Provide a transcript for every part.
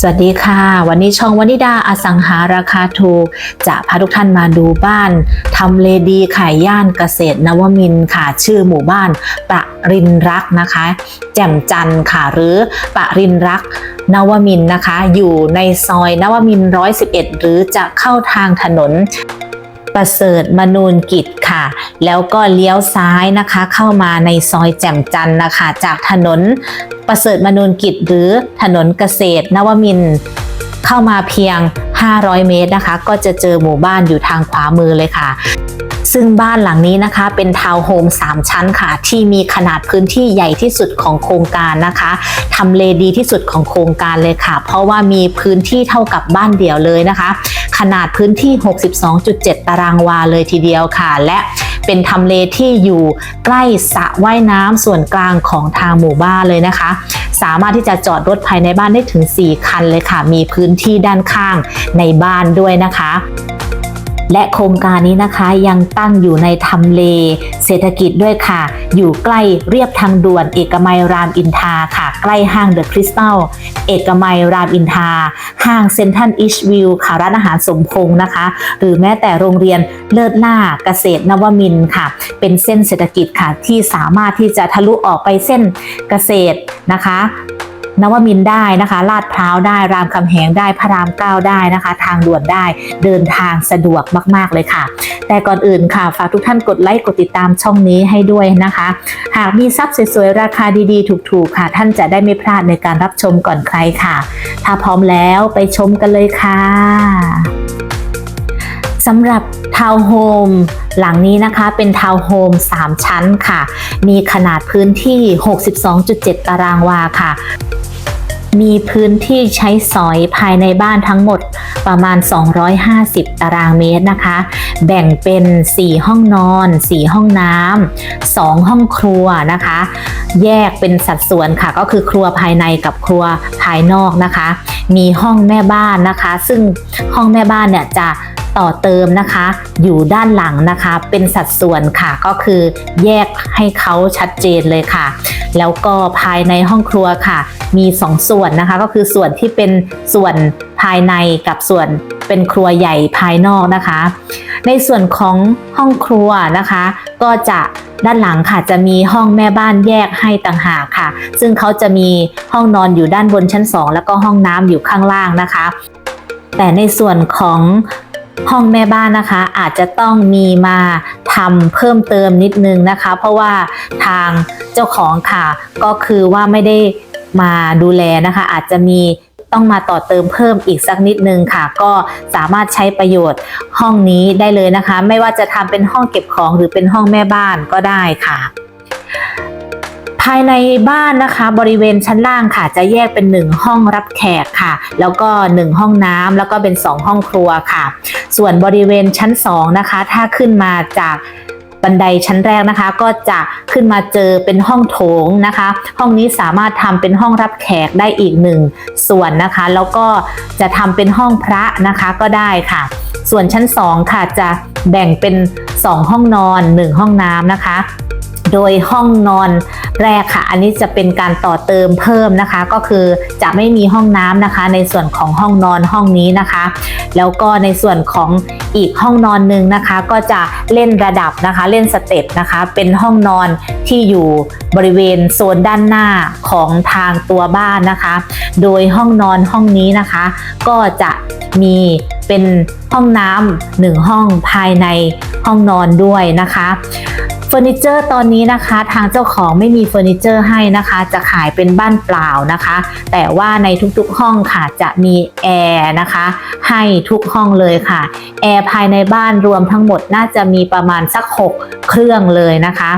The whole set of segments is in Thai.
สวัสดีค่ะ วันนี้ช่องวนิดาอสังหาราคาถูก จะพาทุกท่านมาดูบ้านทำเลดีขายย่านเกษตรนวมินค่ะ ชื่อหมู่บ้านปะรินรักนะคะ แจ่มจันทร์ค่ะหรือปะรินรักนวมินนะคะ อยู่ในซอยนวมินร้อยสิบเอ็ดหรือจะเข้าทางถนน ประเสริฐมนูนกิจค่ะ แล้วก็เลี้ยวซ้ายนะคะ เข้ามาในซอยแจ่มจันทร์นะคะ จากถนนประเสริฐมนูนกิจ หรือถนนเกษตร นวมินเข้ามาเพียง 500 เมตรนะคะ ก็จะเจอหมู่บ้านอยู่ทางขวามือเลยค่ะ ซึ่งบ้านหลังนี้นะคะ เป็นทาวน์โฮม3 ชั้นค่ะ ที่มีขนาดพื้นที่ใหญ่ที่สุดของโครงการนะคะทำเลดีที่สุดของโครงการเลยค่ะ เพราะว่ามีพื้นที่เท่ากับบ้านเดี่ยวเลยนะคะ ขนาดพื้นที่ 62.7 ตารางวาเลยทีเดียวค่ะ และเป็นทำเลที่อยู่ใกล้สระว่ายน้ำส่วนกลางของทางหมู่บ้านเลยนะคะ สามารถที่จะจอดรถภายในบ้านได้ถึง 4 คันเลยค่ะ มีพื้นที่ด้านข้างในบ้านด้วยนะคะ และโครงการนี้นะคะยังตั้งอยู่ในทำเล เศรษฐกิจด้วยค่ะ อยู่ใกล้เรียบทางด่วนเอกมัยรามอินทราค่ะ ใกล้ห้างเดอะคริสตัลเอกมัยรามอินทราห้างเซ็นทรัลอิชวิวค่ะร้านอาหารสมพงษ์นะคะ หรือแม้แต่โรงเรียนเลิศหน้าเกษตรนวมินค่ะ เป็นเส้นเศรษฐกิจค่ะที่สามารถที่จะทะลุออกไปเส้นเกษตรนะคะ นวมินได้นะคะลาดพร้าวได้รามคำแหงได้พระรามเก้าได้นะคะ ทางด่วนได้เดินทางสะดวกมาก ๆ เลยค่ะ แต่ก่อนอื่นค่ะ ฝากทุกท่านกดไลค์กดติดตามช่องนี้ให้ด้วยนะคะ หากมีทรัพย์สวยๆ ราคาดีๆ ถูกๆ ค่ะ ท่านจะได้ไม่พลาดในการรับชมก่อนใครค่ะ ถ้าพร้อมแล้วไปชมกันเลยค่ะสำหรับทาวน์โฮม หลังนี้นะคะเป็นทาวน์โฮม3 ชั้นค่ะ มีขนาดพื้นที่ 62.7 ตารางวาค่ะ มีพื้นที่ใช้สอยภายในบ้านทั้งหมดประมาณ 250 ตารางเมตรนะคะ แบ่งเป็น 4 ห้องนอน 4 ห้องน้ำ 2 ห้องครัวนะคะ แยกเป็นสัดส่วนค่ะ ก็คือครัวภายในกับครัวภายนอกนะคะ มีห้องแม่บ้านนะคะ ซึ่งห้องแม่บ้านเนี่ยจะ ต่อเติมนะคะ อยู่ด้านหลังนะคะ เป็นสัดส่วนค่ะก็คือแยกให้เขาชัดเจนเลยค่ะ แล้วก็ภายในห้องครัวค่ะ มี2ส่วนนะคะ ก็คือส่วนที่เป็นส่วนภายในกับส่วนเป็นครัวใหญ่ภายนอกนะคะ ในส่วนของห้องครัวนะคะ ก็จะด้านหลังค่ะจะมีห้องแม่บ้านแยกให้ต่างหากค่ะ ซึ่งเขาจะมีห้องนอนอยู่ด้านบนชั้น 2 แล้วก็ห้องน้ำอยู่ข้างล่างนะคะ แต่ในส่วนของ ห้องแม่บ้านนะคะ อาจจะต้องมีมาทำเพิ่มเติมนิดนึงนะคะ เพราะว่าทางเจ้าของค่ะ ก็คือว่าไม่ได้มาดูแลนะคะ อาจจะมีต้องมาต่อเติมเพิ่มอีกสักนิดนึงค่ะ ก็สามารถใช้ประโยชน์ห้องนี้ได้เลยนะคะ ไม่ว่าจะทำเป็นห้องเก็บของหรือเป็นห้องแม่บ้านก็ได้ค่ะ ภายในบ้านนะคะ บริเวณชั้นล่างค่ะ จะแยกเป็น 1 ห้องรับแขกค่ะ แล้วก็ 1 ห้องน้ำแล้วก็เป็น 2 ห้องครัวค่ะ ส่วนบริเวณชั้น 2 นะคะ ถ้าขึ้นมาจากบันไดชั้นแรกนะคะ ก็จะขึ้นมาเจอเป็นห้องโถงนะคะ ห้องนี้สามารถทำเป็นห้องรับแขกได้อีกหนึ่งส่วนนะคะ แล้วก็จะทำเป็นห้องพระนะคะก็ได้ค่ะ ส่วนชั้น 2 ค่ะจะแบ่งเป็น 2 ห้องนอน 1 ห้องน้ำนะคะ โดยห้องนอนแรกค่ะ อันนี้จะเป็นการต่อเติมเพิ่มนะคะ ก็คือจะไม่มีห้องน้ำนะคะ ในส่วนของห้องนอนห้องนี้นะคะ แล้วก็ในส่วนของอีกห้องนอนหนึ่งนะคะ ก็จะเล่นระดับนะคะ เล่นสเต็ปนะคะ เป็นห้องนอนที่อยู่บริเวณโซนด้านหน้าของทางตัวบ้านนะคะ โดยห้องนอนห้องนี้นะคะ ก็จะมีเป็นห้องน้ำหนึ่งห้องภายในห้องนอนด้วยนะคะ อร์นิเจอร์ตอนนี้นะคะ ทางเจ้าของไม่มีเฟอร์นิเจอร์ให้นะคะ จะขายเป็นบ้านเปล่านะคะ แต่ว่าในทุกๆห้องค่ะจะมีแอร์นะคะ ให้ทุกห้องเลยค่ะแอร์ภายในบ้านรวมทั้งหมดน่าจะมีประมาณสัก 6 เครื่องเลยนะคะ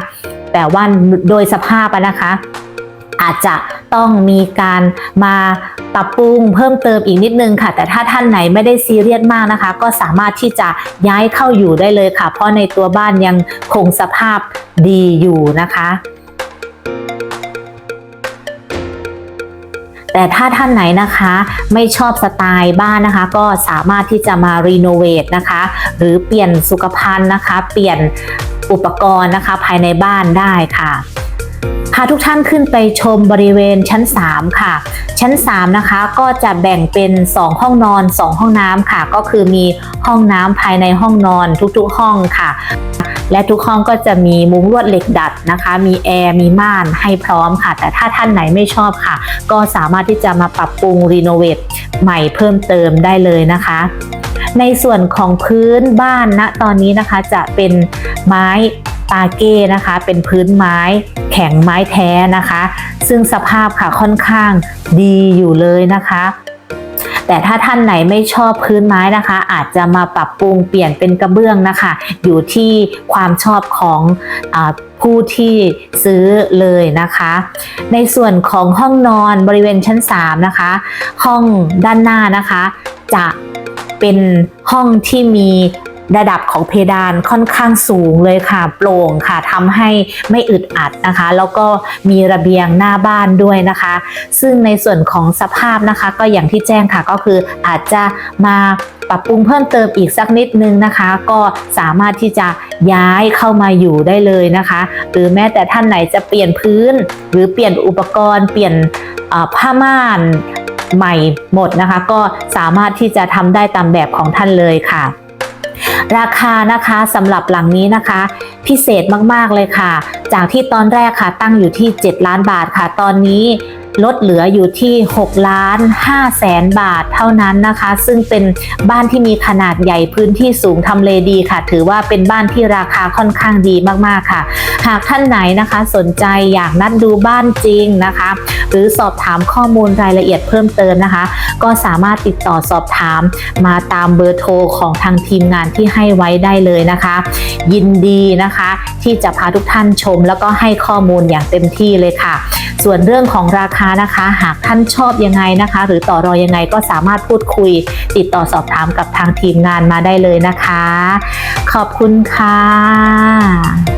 แต่ว่าโดยสภาพนะคะ อาจจะต้องมีการมาปรับปรุงเพิ่มเติมอีกนิดนึงค่ะ แต่ถ้าท่านไหนไม่ได้ซีเรียสมากนะคะ ก็สามารถที่จะย้ายเข้าอยู่ได้เลยค่ะ เพราะในตัวบ้านยังคงสภาพดีอยู่นะคะแต่ถ้าท่านไหนนะคะไม่ชอบสไตล์บ้านนะคะ ก็สามารถที่จะมารีโนเวทนะคะ หรือเปลี่ยนสุขภัณฑ์นะคะ เปลี่ยนอุปกรณ์นะคะภายในบ้านได้ค่ะาทุกท่านขึ้นไปชมบริเวณชั้น 3 ค่ะ ชั้น 3 นะคะก็จะแบ่งเป็น 2 ห้องนอน 2 ห้องน้ำค่ะ ก็คือมีห้องน้ำภายในห้องนอนทุกๆห้องค่ะ และทุกห้องก็จะมีมุ้งลวดเหล็กดัดนะคะ มีแอร์มีม่านให้พร้อมค่ะ แต่ถ้าท่านไหนไม่ชอบค่ะ ก็สามารถที่จะมาปรับปรุงรีโนเวทใหม่เพิ่มเติมได้เลยนะคะในส่วนของพื้นบ้านณตอนนี้นะคะจะเป็นไม้ ตาเก้นะคะ เป็นพื้นไม้แข็งไม้แท้นะคะ ซึ่งสภาพค่ะค่อนข้างดีอยู่เลยนะคะ แต่ถ้าท่านไหนไม่ชอบพื้นไม้นะคะ อาจจะมาปรับปรุงเปลี่ยนเป็นกระเบื้องนะคะ อยู่ที่ความชอบของอผู้ที่ซื้อเลยนะคะ ในส่วนของห้องนอนบริเวณชั้น 3 นะคะ ห้องด้านหน้านะคะ จะเป็นห้องที่มี ระดับของเพดานค่อนข้างสูงเลยค่ะ โปร่งค่ะทำให้ไม่อึดอัดนะคะ แล้วก็มีระเบียงหน้าบ้านด้วยนะคะ ซึ่งในส่วนของสภาพนะคะ ก็อย่างที่แจ้งค่ะก็คืออาจจะมาปรับปรุงเพิ่มเติมอีกสักนิดนึงนะคะ ก็สามารถที่จะย้ายเข้ามาอยู่ได้เลยนะคะ หรือแม้แต่ท่านไหนจะเปลี่ยนพื้น หรือเปลี่ยนอุปกรณ์ เปลี่ยนผ้าม่านใหม่หมดนะคะ ก็สามารถที่จะทำได้ตามแบบของท่านเลยค่ะ ราคานะคะสำหรับหลังนี้นะคะ พิเศษมากๆเลยค่ะ จากที่ตอนแรกค่ะตั้งอยู่ที่ 7 ล้านบาทค่ะ ตอนนี้ ลดเหลืออยู่ที่6ล้าน5แสนบาทเท่านั้นนะคะ ซึ่งเป็นบ้านที่มีขนาดใหญ่พื้นที่สูงทำเลดีค่ะ ถือว่าเป็นบ้านที่ราคาค่อนข้างดีมากๆค่ะ หากท่านไหนนะคะสนใจอยากนัดดูบ้านจริงนะคะ หรือสอบถามข้อมูลรายละเอียดเพิ่มเติมนะคะ ก็สามารถติดต่อสอบถามมาตามเบอร์โทรของทางทีมงานที่ให้ไว้ได้เลยนะคะ ยินดีนะคะ ที่จะพาทุกท่านชม แล้วก็ให้ข้อมูลอย่างเต็มที่เลยค่ะ ส่วนเรื่องของราคานะคะ หากท่านชอบยังไงนะคะ หรือต่อรอยังไงก็สามารถพูดคุย ติดต่อสอบถามกับทางทีมงานมาได้เลยนะคะ ขอบคุณค่ะ